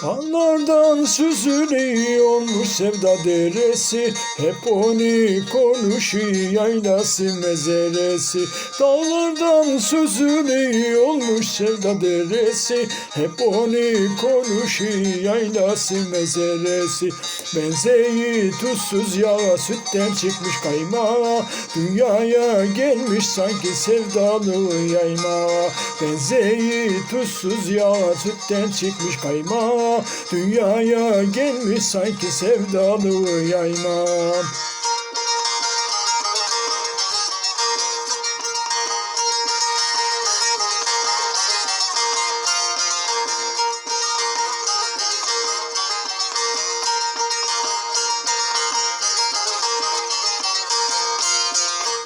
Kanlardan süzülüyormuş sevda deresi? Hep onu konuşuyor yaylası mezeresi. Dağlardan süzülüyormuş sevda deresi? Hep onu konuşuyor yaylası mezeresi. Benzeyi tuzsuz yağa sütten çıkmış kaymağa. Dünyaya gelmiş sanki sevdalı yaymağa. Benzeyi tuzsuz yağa sütten çıkmış kaymağa Dünyaya gelmiş sanki sevdalı yaymağa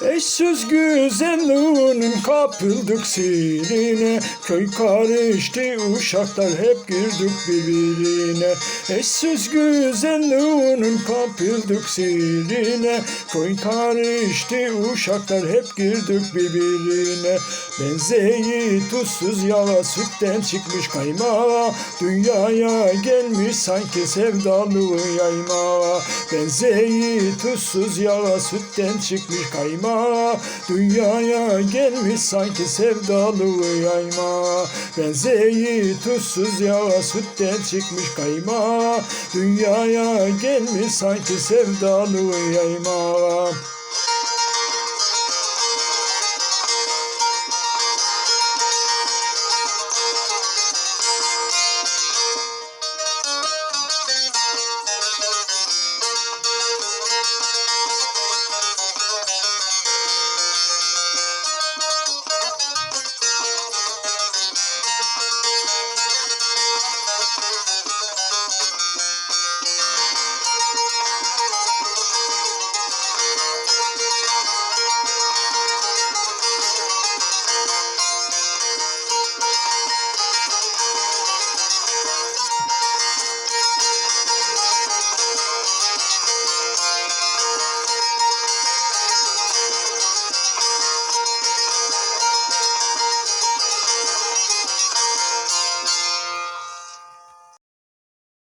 Eşsiz güzelliğinin kapıldık sirine Köy karıştı uşaklar hep girdik birbirine. Eşsiz güzelliğinin kapıldık sirine Köy karıştı uşaklar hep girdik birbirine. Benzeyi tuzsuz yağa sütten çıkmış kaymağa. Dünyaya gelmiş sanki sevdalı yaymağa. Benzeyi tuzsuz yağa sütten çıkmış kaymağa Dünyaya gelmiş sanki sevdalı yayma. Benzeyi tuzsuz yağa sütten çıkmış kaymağa Dünyaya gelmiş sanki sevdalı yayma